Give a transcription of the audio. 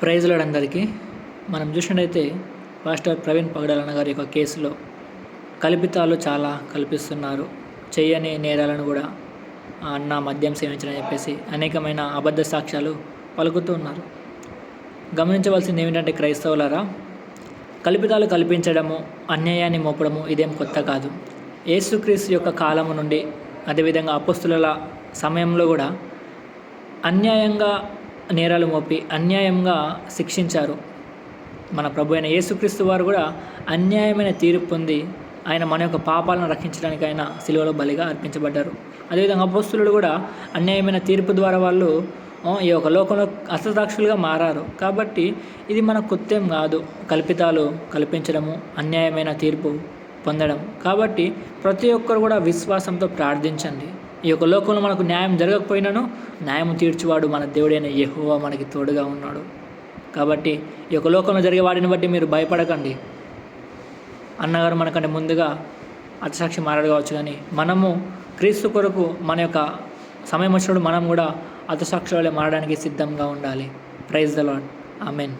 ప్రైజ్లాడ్ అందరికీ మనం చూసినట్టయితే పాస్టర్ ప్రవీణ్ పగడాలన్న గారి యొక్క కేసులో కల్పితాలు చాలా కల్పిస్తున్నారు. చేయని నేరాలను కూడా అన్న మద్యం సేవించడం చెప్పేసి అనేకమైన అబద్ధ సాక్ష్యాలు పలుకుతూ ఉన్నారు. గమనించవలసింది ఏమిటంటే క్రైస్తవులారా కల్పితాలు కల్పించడము అన్యాయాన్ని మోపడము ఇదేం కొత్త కాదు. యేసుక్రీస్తు యొక్క కాలము నుండి అదేవిధంగా అపస్తుల సమయంలో కూడా అన్యాయంగా నేరాలు మోపి అన్యాయంగా శిక్షించారు. మన ప్రభు అయిన యేసుక్రీస్తు వారు కూడా అన్యాయమైన తీర్పు పొంది ఆయన మన యొక్క పాపాలను రక్షించడానికి ఆయన సిలువలో బలిగా అర్పించబడ్డారు. అదేవిధంగా అపోస్తులు కూడా అన్యాయమైన తీర్పు ద్వారా వాళ్ళు ఈ యొక్క లోకంలో అసదాక్షులుగా మారారు. కాబట్టి ఇది మన కొత్తేం కాదు. కల్పితాలు కల్పించడము అన్యాయమైన తీర్పు పొందడం. కాబట్టి ప్రతి ఒక్కరు కూడా విశ్వాసంతో ప్రార్థించండి. ఈ యొక్క లోకంలో మనకు న్యాయం జరగకపోయినాను న్యాయం తీర్చువాడు మన దేవుడైన యహోవా మనకి తోడుగా ఉన్నాడు. కాబట్టి ఈ యొక్క లోకంలో జరిగే వాడిని బట్టి మీరు భయపడకండి. అన్నగారు మనకంటే ముందుగా అర్థసాక్షి మారాడు కావచ్చు కానీ మనము క్రీస్తు కొరకు మన యొక్క సమయం వచ్చినప్పుడు మనం కూడా అతసాక్షి వల్లే మారడానికి సిద్ధంగా ఉండాలి. Praise the lord amen